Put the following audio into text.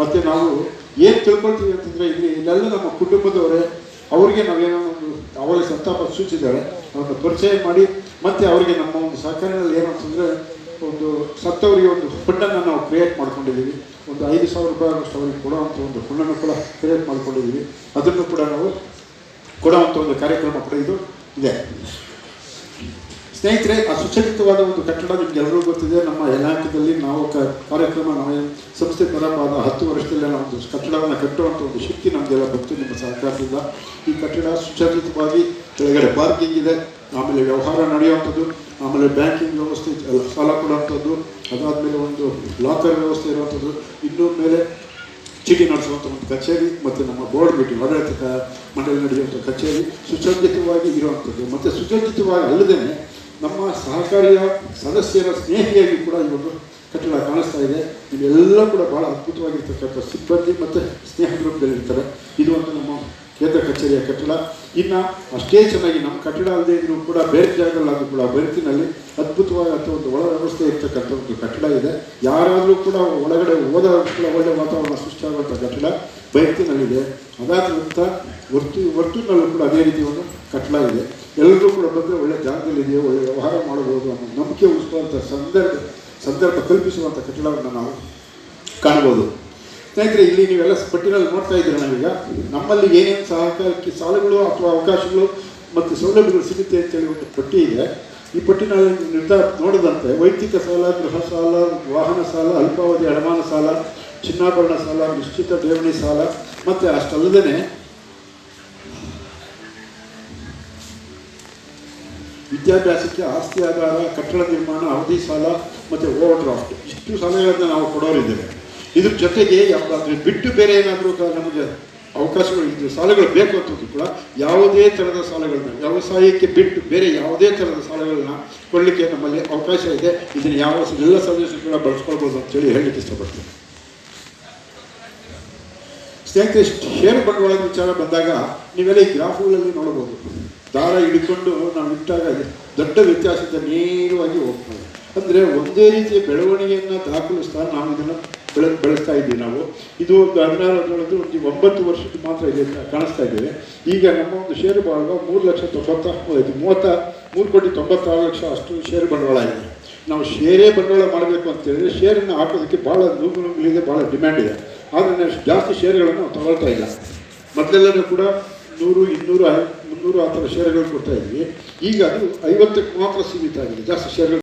ಮತ್ತು ನಾವು ಏನು ತಿಳ್ಕೊಳ್ತೀವಿ ಅಂತಂದರೆ ಇಲ್ಲಿ ಇಲ್ಲೆಲ್ಲ ನಮ್ಮ ಕುಟುಂಬದವರೇ, ಅವರಿಗೆ ನಾವೇನೋ ಒಂದು ಅವಳಿಗೆ ಸಂತಾಪ ಸೂಚಿದ್ದಾಳೆ ಅವ್ರನ್ನ ಪರಿಚಯ ಮಾಡಿ, ಮತ್ತೆ ಅವರಿಗೆ ನಮ್ಮ ಒಂದು ಸಹಕಾರದಲ್ಲಿ ಏನು ಒಂದು ಸತ್ತವರಿಗೆ ಒಂದು ಫಂಡನ್ನು ನಾವು ಕ್ರಿಯೇಟ್ ಮಾಡ್ಕೊಂಡಿದ್ದೀವಿ. ಒಂದು ಐದು ಸಾವಿರ ರೂಪಾಯಿ ಅಷ್ಟು ಅವರಿಗೆ ಕೊಡುವಂಥ ಒಂದು ಫಂಡನ್ನು ಕೂಡ ಕ್ರಿಯೇಟ್ ಮಾಡ್ಕೊಂಡಿದ್ದೀವಿ. ಅದನ್ನು ಕೂಡ ನಾವು ಕೊಡುವಂಥ ಒಂದು ಕಾರ್ಯಕ್ರಮ ಕೂಡ ಇದು ಇದೆ. ಸ್ನೇಹಿತರೆ ಅಸುಚಲಿತವಾದ ಒಂದು ಕಟ್ಟಡ ನಿಮ್ಗೆಲ್ಲರಿಗೂ ಗೊತ್ತಿದೆ. ನಮ್ಮ ಇಲಾಖೆಯಲ್ಲಿ ನಾವು ಕ ಕಾರ್ಯಕ್ರಮ, ನಾವು ಸಂಸ್ಥೆ ಪರವಾದ ಹತ್ತು ವರ್ಷದಲ್ಲಿ ನಾವು ಒಂದು ಕಟ್ಟಡವನ್ನು ಕಟ್ಟುವಂಥ ಒಂದು ಶಕ್ತಿ ನಮಗೆಲ್ಲ ಬಂತು, ನಿಮ್ಮ ಸಹಕಾರದಿಂದ. ಈ ಕಟ್ಟಡ ಸುಚಲಿತವಾಗಿ ಕೆಳಗಡೆ ಪಾರ್ಕಿಂಗ್ ಇದೆ, ಆಮೇಲೆ ವ್ಯವಹಾರ ನಡೆಯುವಂಥದ್ದು, ಆಮೇಲೆ ಬ್ಯಾಂಕಿಂಗ್ ವ್ಯವಸ್ಥೆ ಸಾಲ ಕೊಡುವಂಥದ್ದು, ಅದಾದಮೇಲೆ ಒಂದು ಲಾಕರ್ ವ್ಯವಸ್ಥೆ ಇರುವಂಥದ್ದು, ಇನ್ನೂ ಮೇಲೆ ಚೀಟಿ ನಡೆಸುವಂಥ ಒಂದು ಕಚೇರಿ, ಮತ್ತು ನಮ್ಮ ಬೋರ್ಡ್ ಮೀಟಿಂಗ್ ಆಡಳಿತ ಮಂಡಳಿ ನಡೆಯುವಂಥ ಕಚೇರಿ ಸುಸಜ್ಜಿತವಾಗಿ ಇರುವಂಥದ್ದು. ಮತ್ತು ಸುಸಜ್ಜಿತವಾಗಿ ಅಲ್ಲದೆ ನಮ್ಮ ಸಹಕಾರಿಯ ಸದಸ್ಯರ ಸ್ನೇಹಿಯಾಗಿ ಕೂಡ ಇವತ್ತು ಕಟ್ಟಡ ಕಾಣಿಸ್ತಾ ಇದೆ. ಇವೆಲ್ಲ ಕೂಡ ಭಾಳ ಅದ್ಭುತವಾಗಿರ್ತಕ್ಕಂಥ ಸಿಬ್ಬಂದಿ ಮತ್ತು ಸ್ನೇಹ ಇರ್ತಾರೆ. ಇದು ಒಂದು ನಮ್ಮ ಕೇಂದ್ರ ಕಚೇರಿಯ ಕಟ್ಟಡ. ಇನ್ನು ಅಷ್ಟೇ ಚೆನ್ನಾಗಿ ನಮ್ಮ ಕಟ್ಟಡ ಅಲ್ಲದೆ ಇದ್ರೂ ಕೂಡ ಬೇರೆ ಜಾಗಗಳಾದರೂ ಕೂಡ ಬೆಳಕಿನಲ್ಲಿ ಅದ್ಭುತವಾದಂಥ ಒಂದು ಒಳ ವ್ಯವಸ್ಥೆ ಇರ್ತಕ್ಕಂಥ ಒಂದು ಕಟ್ಟಡ ಇದೆ. ಯಾರಾದರೂ ಕೂಡ ಒಳಗಡೆ ಹೋದ ಕೂಡ ಒಳ್ಳೆಯ ವಾತಾವರಣ ಸೃಷ್ಟಿಯಾಗುವಂಥ ಕಟ್ಟಡ ಬೈಕಿನಲ್ಲಿದೆ ಅದಾದ ನಂತರ ವರ್ತು ವರ್ತುನಲ್ಲೂ ಕೂಡ ಅದೇ ರೀತಿ ಒಂದು ಕಟ್ಟಡ ಇದೆ. ಎಲ್ಲರೂ ಕೂಡ ಬಂದರೆ ಒಳ್ಳೆ ಜಾಗದಲ್ಲಿದೆಯೋ? ಒಳ್ಳೆ ವ್ಯವಹಾರ ಮಾಡಬಹುದು ಅನ್ನೋ ನಂಬಿಕೆ ಉಳಿಸುವಂಥ ಸಂದರ್ಭ ಸಂದರ್ಭ ಕಲ್ಪಿಸುವಂಥ ಕಟ್ಟಡವನ್ನು ನಾವು ಕಾಣ್ಬೋದು ಸ್ನೇಹಿತರೆ, ಇಲ್ಲಿ ನೀವೆಲ್ಲ ಪಟ್ಟಿನಲ್ಲಿ ನೋಡ್ತಾ ಇದ್ದೀರ ನಾವೀಗ? ನಮ್ಮಲ್ಲಿ ಏನೇನು ಸಹಕಾರಕ್ಕೆ ಸಾಲಗಳು ಅಥವಾ ಅವಕಾಶಗಳು ಮತ್ತು ಸೌಲಭ್ಯಗಳು ಸಿಗುತ್ತೆ ಅಂತೇಳಿ ಒಂದು ಪಟ್ಟಿ ಇದೆ. ಈ ಪಟ್ಟಿನಲ್ಲಿ ನಿರ್ಧಾರ ನೋಡಿದಂತೆ ವೈಯಕ್ತಿಕ ಸಾಲ, ಗೃಹ ಸಾಲ, ವಾಹನ ಸಾಲ, ಅಲ್ಪಾವಧಿ ಅಡಮಾನ ಸಾಲ, ಚಿನ್ನಾಭರಣ ಸಾಲ, ನಿಶ್ಚಿತ ಠೇವಣಿ ಸಾಲ, ಮತ್ತು ಅಷ್ಟಲ್ಲದೇ ವಿದ್ಯಾಭ್ಯಾಸಕ್ಕೆ ಆಸ್ತಿ ಆಧಾರ ಕಟ್ಟಡ ನಿರ್ಮಾಣ, ಅವಧಿ ಸಾಲ ಮತ್ತು ಓವರ್ ಡ್ರಾಫ್ಟ್ ಇಷ್ಟು ಸಾಲಗಳನ್ನು ನಾವು ಕೊಡೋರಿದ್ದೇವೆ. ಇದ್ರ ಜೊತೆಗೆ ಯಾವುದಾದ್ರೂ ಬಿಟ್ಟು ಬೇರೆ ಏನಾದರೂ ನಮಗೆ ಅವಕಾಶಗಳು ಇದು ಸಾಲಗಳು ಬೇಕು ಅಂತದ್ದು ಕೂಡ ಯಾವುದೇ ಥರದ ಸಾಲಗಳನ್ನ, ವ್ಯವಸಾಯಕ್ಕೆ ಬಿಟ್ಟು ಬೇರೆ ಯಾವುದೇ ಥರದ ಸಾಲಗಳನ್ನ ಕೊಡಲಿಕ್ಕೆ ನಮ್ಮಲ್ಲಿ ಅವಕಾಶ ಇದೆ. ಇದನ್ನು ಯಾವ ಎಲ್ಲ ಸದಸ್ಯರು ಕೂಡ ಬಳಸ್ಕೊಳ್ಬೋದು ಅಂತೇಳಿ ಹೇಳಲಿಕ್ಕೆ ಇಷ್ಟಪಡ್ತೀನಿ. ಸ್ನೇಹಿತರೆ, ಷೇರು ಬಂಡವಾಳದ ವಿಚಾರ ಬಂದಾಗ ನೀವೆಲ್ಲ ಈ ಗ್ರಾಫ್ಗಳಲ್ಲಿ ನೋಡಬಹುದು. ದಾರ ಹಿಡ್ಕೊಂಡು ನಾವು ಇಟ್ಟಾಗ ದೊಡ್ಡ ವ್ಯತ್ಯಾಸದ ನೇರವಾಗಿ ಹೋಗ್ತದೆ. ಅಂದರೆ ಒಂದೇ ರೀತಿಯ ಬೆಳವಣಿಗೆಯನ್ನು ದಾಖಲಿಸ್ತಾ ನಾವು ಇದನ್ನು ಬೆಳೆ, ಬೆಳೆಸ್ತಾ ಇದ್ದೀವಿ ನಾವು. ಇದು ಒಂದು ಹದಿನಾರು ಹದಿನೇಳು ಒಂದು ಒಂಬತ್ತು ವರ್ಷಕ್ಕೆ ಮಾತ್ರ ಇದೆ ಕಾಣಿಸ್ತಾ ಇದ್ದೇವೆ ಈಗ ನಮ್ಮ ಒಂದು ಷೇರು ಬಂಡವಾಳ ಮೂರು ಲಕ್ಷ ತೊಂಬತ್ತ ಮೂವತ್ತ, ಮೂರು ಕೋಟಿ ತೊಂಬತ್ತಾರು ಲಕ್ಷ ಅಷ್ಟು ಷೇರು ಬಂಡವಾಳ ಇದೆ ನಾವು ಷೇರೇ ಬಂಡವಾಳ ಮಾಡಬೇಕು ಅಂತ ಹೇಳಿದ್ರೆ ಶೇರನ್ನು ಹಾಕೋದಕ್ಕೆ ಭಾಳ ನೂಗು ನುಗ್ಗಲಿದೆ ಭಾಳ ಡಿಮ್ಯಾಂಡ್ ಇದೆ. ಆದರೆ ನಾವು ಜಾಸ್ತಿ ಶೇರ್ಗಳನ್ನು ನಾವು ತಗೊಳ್ತಾ ಇಲ್ಲ. ಮೊದಲೆಲ್ಲರೂ ಕೂಡ ನೂರು, ಇನ್ನೂರು, ಮುನ್ನೂರು ಆ ಥರ ಶೇರ್ಗಳು ಕೊಡ್ತಾ ಇದ್ವಿ. ಈಗ ಅದು ಐವತ್ತಕ್ಕೆ ಮಾತ್ರ ಸೀಮಿತ ಆಗಿದೆ. ಜಾಸ್ತಿ ಶೇರ್ಗಳು